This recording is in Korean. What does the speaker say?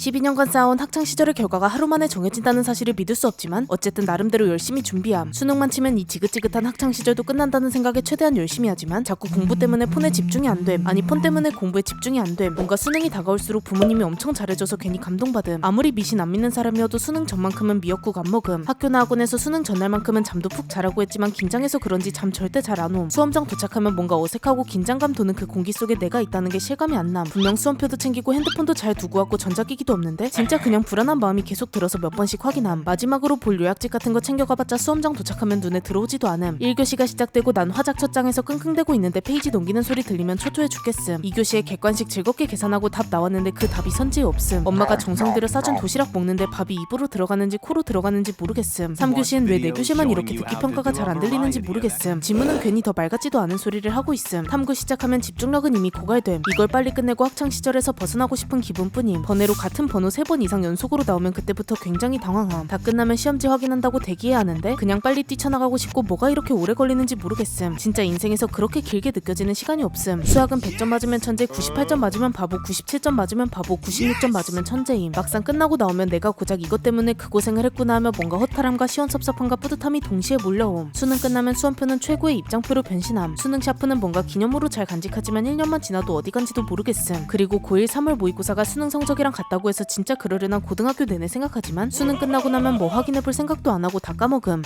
12년간 쌓아온 학창 시절의 결과가 하루 만에 정해진다는 사실을 믿을 수 없지만 어쨌든 나름대로 열심히 준비함. 수능만 치면 이 지긋지긋한 학창 시절도 끝난다는 생각에 최대한 열심히 하지만 자꾸 공부 때문에 폰에 집중이 안 됨. 아니 폰 때문에 공부에 집중이 안 됨. 뭔가 수능이 다가올수록 부모님이 엄청 잘해줘서 괜히 감동받음. 아무리 미신 안 믿는 사람이어도 수능 전만큼은 미역국 안 먹음. 학교나 학원에서 수능 전날만큼은 잠도 푹 자라고 했지만 긴장해서 그런지 잠 절대 잘 안 옴. 수험장 도착하면 뭔가 어색하고 긴장감 도는 그 공기 속에 내가 있다는 게 실감이 안 남. 분명 수험표도 챙기고 핸드폰도 잘 두고 왔고 전자기기도 없는데 진짜 그냥 불안한 마음이 계속 들어서 몇 번씩 확인함. 마지막으로 볼 요약집 같은 거 챙겨가봤자 수험장 도착하면 눈에 들어오지도 않음. 1교시가 시작되고 난 화작 첫 장에서 끙끙대고 있는데 페이지 넘기는 소리 들리면 초조해 죽겠음. 2교시에 객관식 즐겁게 계산하고 답 나왔는데 그 답이 선지에 없음. 엄마가 정성 들여 싸준 도시락 먹는데 밥이 입으로 들어가는지 코로 들어가는지 모르겠음. 3교시엔 왜 4교시만 이렇게 듣기 평가가 잘 안 들리는지 모르겠음. 지문은 괜히 더말 같지도 않은 소리를 하고 있음. 탐구 시작하면 집중력은 이미 고갈됨. 이걸 빨리 끝내고 학창 시절에서 벗어나고 싶은 기분뿐임. 번외로 같은 번호 3번 이상 연속으로 나오면 그때부터 굉장히 당황함. 다 끝나면 시험지 확인한다고 대기해야 하는데 그냥 빨리 뛰쳐나가고 싶고 뭐가 이렇게 오래 걸리는지 모르겠음. 진짜 인생에서 그렇게 길게 느껴지는 시간이 없음. 수학은 100점 맞으면 천재, 98점 맞으면 바보, 97점 맞으면 바보, 96점 맞으면 천재임. 막상 끝나고 나오면 내가 고작 이것 때문에 그 고생을 했구나 하며 뭔가 허탈함과 시원섭섭함과 뿌듯함이 동시에 몰려옴. 수능 끝나면 수험표는 최고의 입장표로 변신함. 수능 샤프는 뭔가 기념으로 잘 간직하지만 1년만 지나도 어디 간지도 모르겠음. 그리고 고1 3월 모의고사가 수능 성적이랑 같다 고 해서 진짜 그러려나 고등학교 내내 생각하지만 수능 끝나고 나면 뭐 확인해 볼 생각도 안 하고 다 까먹음.